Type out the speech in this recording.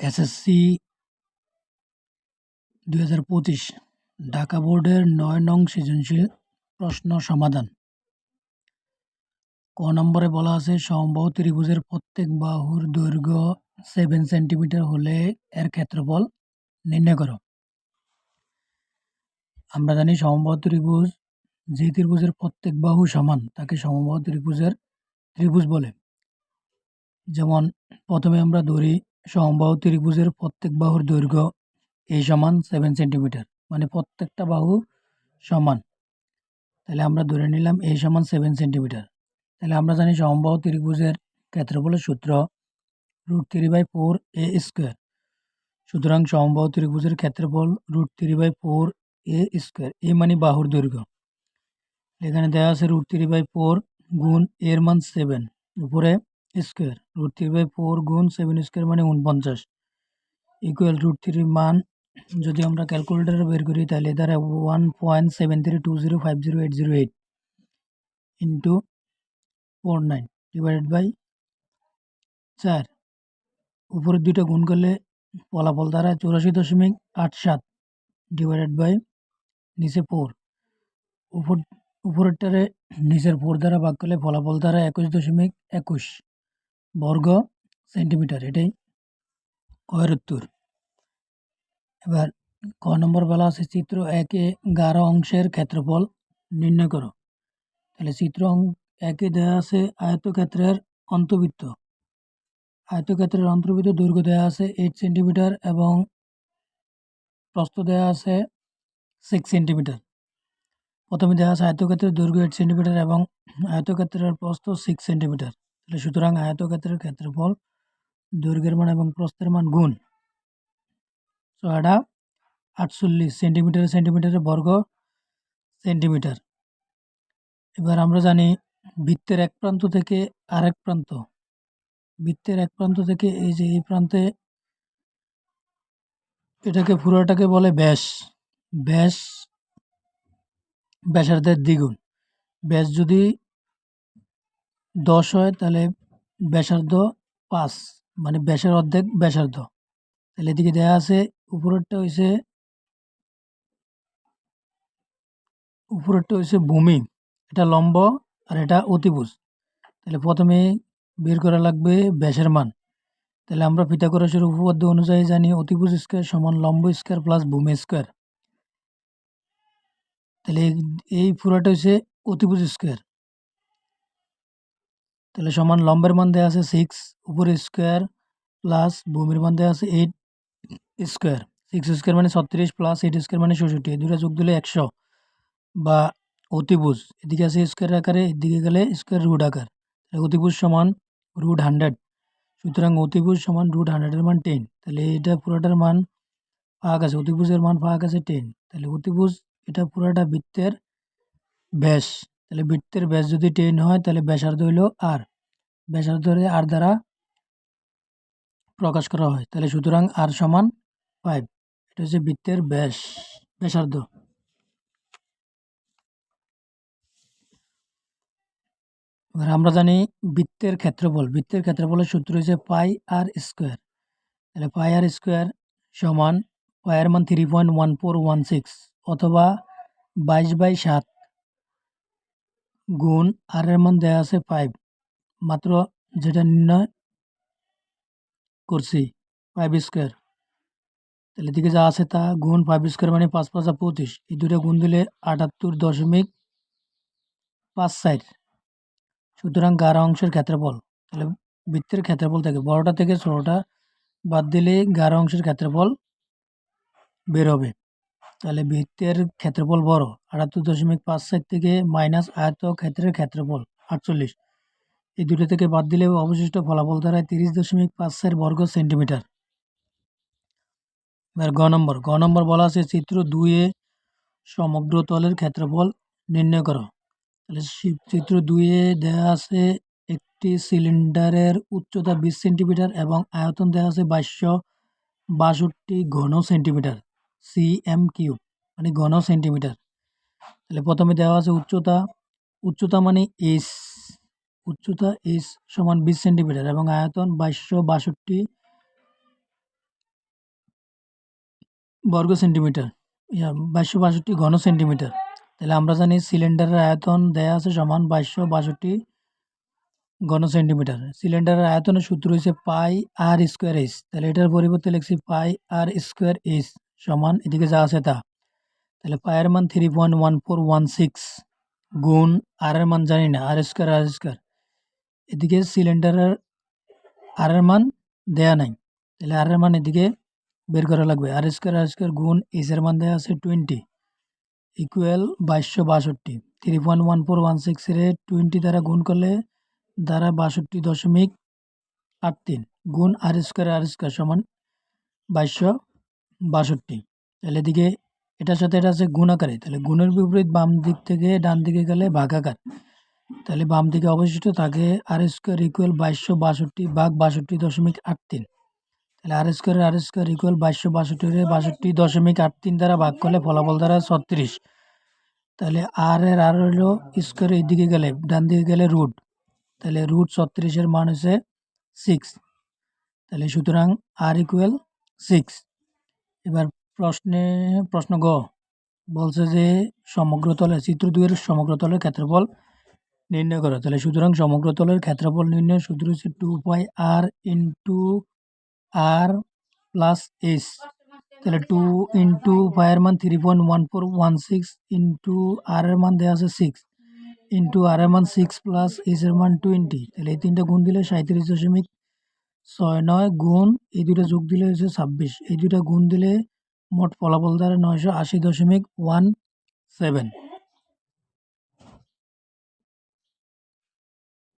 SSC দুই হাজার পঁচিশ, ঢাকা বোর্ডের নয় নং সৃজনশীল প্রশ্ন সমাধান। ক নম্বরে বলা আছে সমবাহু ত্রিভুজের প্রত্যেক বাহুর দৈর্ঘ্য সেভেন সেন্টিমিটার হলে এর ক্ষেত্রফল নির্ণয় করো। আমরা জানি সমবাহু ত্রিভুজ যে ত্রিভুজের প্রত্যেক বাহু সমান, তাকে সমবাহু ত্রিভুজের ত্রিভুজ বলে। যেমন, প্রথমে আমরা ধরি সমবাহু ত্রিভুজের প্রত্যেক বাহুর দৈর্ঘ্য এই সমান সেভেন সেন্টিমিটার মানে প্রত্যেকটা বাহু সমান। তাহলে আমরা ধরে নিলাম এই সমান সেভেন সেন্টিমিটার তাহলে আমরা জানি সমবাহু ত্রিভুজের ক্ষেত্রফলের সূত্র root three by four A square সুতরাং সমবাহু ত্রিভুজের ক্ষেত্রফল root three by four A square A মানে বাহুর দৈর্ঘ্য। এখানে দেওয়া আছে রুট থ্রি বাই ফোর গুণ এর মান সেভেন উপরে square root three by four গুণ সেভেন স্কোয়ার মানে উনপঞ্চাশ ইকুয়াল রুট থ্রির মান যদি আমরা ক্যালকুলেটারে বের করি তাহলে দ্বারা one point seven three two zero five zero eight zero eight into four nine divided by চার। উপরের দুইটা গুণ করলে ফলাফল দ্বারা চৌরাশি দশমিক আট সাত ডিভাইডেড বাই নিচে ফোর উপর উপরেরটারে নিচের ফোর দ্বারা ভাগ করলে ফলাফল দ্বারা একুশ দশমিক একুশ। বর্গ সেন্টিমিটার, এটাই কয়ের এবার ক নম্বর বলা আছে, চিত্র একে গারো অংশের ক্ষেত্রফল নির্ণয় করো। তাহলে চিত্র একে দেওয়া আছে আয়তক্ষেত্রের অন্তবৃত্ত। আয়তক্ষেত্রের অন্তর্বৃত্ত দৈর্ঘ্য দেওয়া আছে এইট সেন্টিমিটার এবং প্রস্থ দেওয়া আছে সিক্স সেন্টিমিটার প্রথমে দেওয়া আছে আয়তক্ষেত্রের দৈর্ঘ্য এইট সেন্টিমিটার এবং আয়তক্ষেত্রের প্রস্থ সিক্স সেন্টিমিটার তাহলে সুতরাং আয়তক্ষেত্রের ক্ষেত্রফল দৈর্ঘ্যের মান এবং প্রস্থের মান গুণ। ছয়টা আটচল্লিশ সেন্টিমিটার সেন্টিমিটারের বর্গ সেন্টিমিটার। এবার আমরা জানি বৃত্তের এক প্রান্ত থেকে আরেক প্রান্ত। বৃত্তের এক প্রান্ত থেকে এই যে এই প্রান্তে এটাকে পুরোটাকে বলে ব্যাস। ব্যাস, ব্যাসার্ধের দ্বিগুণ। ব্যাস যদি দশ হয় তাহলে ব্যাসার্ধ পাঁচ মানে ব্যাসের অর্ধেক ব্যাসার্ধ। তাহলে এদিকে দেওয়া আছে, উপরেরটা হয়েছে উপরেরটা হয়েছে ভূমি, এটা লম্ব আর এটা অতিভুজ। তাহলে প্রথমে বের করা লাগবে ব্যাসের মান। তাহলে আমরা পিথাগোরাসের উপপাদ্য অনুযায়ী জানি অতিভুজ স্কোয়ার সমান লম্ব স্কোয়ার প্লাস ভূমি স্কোয়ার। তাহলে এই- এই পুরোটা হচ্ছে অতিভুজ স্কোয়ার। তাহলে সমান লম্বের মান দেওয়া আছে সিক্স উপরে স্কোয়ার প্লাস ভূমির মান দেওয়া আছে এইট স্কোয়ার সিক্স স্কোয়ার মানে ছত্রিশ প্লাস এইট স্কোয়ার মানে ষষট্টি। এই দুটো যোগ দিলে একশো। বা অতিভুজ, এদিকে আছে স্কোয়ার আকারে, এদিকে গেলে স্কোয়ার রুট আকার। তাহলে অতিভুজ সমান রুট হান্ড্রেড সুতরাং অতিভুজ সমান রুট হান্ড্রেডের মান টেন তাহলে এটা পুরোটার মান পাক আছে, অতিভুজের মান পাক আছে টেন তাহলে অতিভুজ এটা পুরোটা বৃত্তের ব্যাস। তাহলে বৃত্তের ব্যাস যদি টেন হয়, তাহলে ব্যাসার্ধ হইল আর ব্যাসার্ধ হলে আর দ্বারা প্রকাশ করা হয়। তাহলে সুতরাং আর সমান ফাইভ এটা হচ্ছে বৃত্তের ব্যাস, ব্যাসার্ধ। এবার আমরা জানি বৃত্তের ক্ষেত্রফল। বৃত্তের ক্ষেত্রফলের সূত্র হচ্ছে পাই আর স্কোয়ার তাহলে পাই আর স্কোয়ার সমান পায়ের মান three point one four one six অথবা বাইশ বাই সাত গুণ আর এর মান দেওয়া আছে ফাইভ মাত্র যেটা নির্ণয় করছি ফাইভ স্কোয়ার তাহলে দিকে যা আছে তা গুণ ফাইভ স্কোয়ার মানে পাঁচ পাঁচা পঁচিশ। এই দুটো গুণ দিলে আটাত্তর দশমিক পাঁচ ষাট। সুতরাং গারো অংশের ক্ষেত্রফল, তাহলে বৃত্তের ক্ষেত্রফল থেকে বড়টা থেকে ছোটোটা বাদ দিলে গারো অংশের ক্ষেত্রফল বের হবে। তাহলে বৃত্তের ক্ষেত্রফল বড়, আটাত্তর দশমিক পাঁচ ষাট থেকে মাইনাস আয়ত ক্ষেত্রের ক্ষেত্রফল আটচল্লিশ। এই দুটো থেকে বাদ দিলে অবশিষ্ট ফলাফল দ্বারা তিরিশ দশমিক পাঁচ ষাট বর্গ সেন্টিমিটার। এবার গ নম্বর গ নম্বর বলা আছে চিত্র দুইয়ে সমগ্র তলের ক্ষেত্রফল নির্ণয় করো। তাহলে চিত্র দুইয়ে দেওয়া আছে একটি সিলিন্ডারের উচ্চতা বিশ সেন্টিমিটার এবং আয়তন দেওয়া আছে বাইশশো বাষট্টি ঘন সেন্টিমিটার সি এম কিউ মানে ঘন সেন্টিমিটার। তাহলে প্রথমে দেওয়া আছে উচ্চতা উচ্চতা মানে এইচ উচ্চতা এইচ সমান বিশ সেন্টিমিটার এবং আয়তন বাইশশো বাষট্টি বর্গ সেন্টিমিটার বাইশশো বাষট্টি ঘন সেন্টিমিটার তাহলে আমরা জানি সিলিন্ডারের আয়তন দেয়া আছে সমান বাইশশো বাষট্টি ঘন সেন্টিমিটার সিলিন্ডারের আয়তনের সূত্র হয়েছে পাই আর স্কোয়ার এইচ তাহলে এটার পরিবর্তে লিখছি পাই আর স্কোয়ার এইচ সমান, এদিকে যা আছে তা। তাহলে পায়ের মান three point one four one six গুণ আর এর মান জানি না, আর স্কোয়ার আর স্কোয়ার এদিকে সিলিন্ডারের আরের মান দেয়া নাই। তাহলে আর এর মান এদিকে বের করা লাগবে। আর স্কোয়ার আর স্কোয়ার গুণ এর মান দেওয়া আছে টোয়েন্টি ইকুয়াল বাইশশো বাষট্টি। Three point one four one সিক্সের টোয়েন্টি দ্বারা গুণ করলে দ্বারা বাষট্টি দশমিক আট তিন গুণ আর স্কোয়ার আর স্কোয়ার সমান বাইশশো বাষট্টি। তাহলে এদিকে এটার সাথে এটা আছে গুণ আকারে তাহলে গুণের বিপরীত বাম দিক থেকে ডান দিকে গেলে ভাগাকার। তাহলে বাম দিকে অবশিষ্ট থাকে আর স্কোয়ার ইকুয়াল বাইশশো বাষট্টি ভাগ বাষট্টি দশমিক আট তিন। তাহলে R square R square equal বাইশশো বাষট্টিরে বাষট্টি দশমিক আট তিন দ্বারা ভাগ করলে ফলাফল দ্বারা ছত্রিশ। তাহলে আর এর আর হলো স্কোয়ার এই দিকে গেলে, ডান দিকে গেলে রুট তাহলে রুট ছত্রিশের মান হচ্ছে সিক্স তাহলে সুতরাং আর ইকুয়াল সিক্স এবার প্রশ্নে, প্রশ্ন গ। বলছে যে সমগ্র তলে, চিত্র দুইয়ের সমগ্র তলের ক্ষেত্রফল নির্ণয় করো। তাহলে সুতরাং সমগ্র তলের ক্ষেত্রফল নির্ণয় সূত্র হচ্ছে two pi R into R plus S তাহলে টু ইন্টু পায়ের মান three point one four one six into R এর মান দেওয়া আছে সিক্স ইন্টু আর এর মান সিক্স প্লাস এস এর মান টোয়েন্টি তাহলে এই তিনটা গুণ দিলে সাঁত্রিশ দশমিক ছয় নয় গুণ, এই দুটো যোগ দিলে হচ্ছে ছাব্বিশ। এই দুটা গুণ দিলে মোট ফলাফল দ্বারা নয়শো আশি দশমিক ওয়ান সেভেন।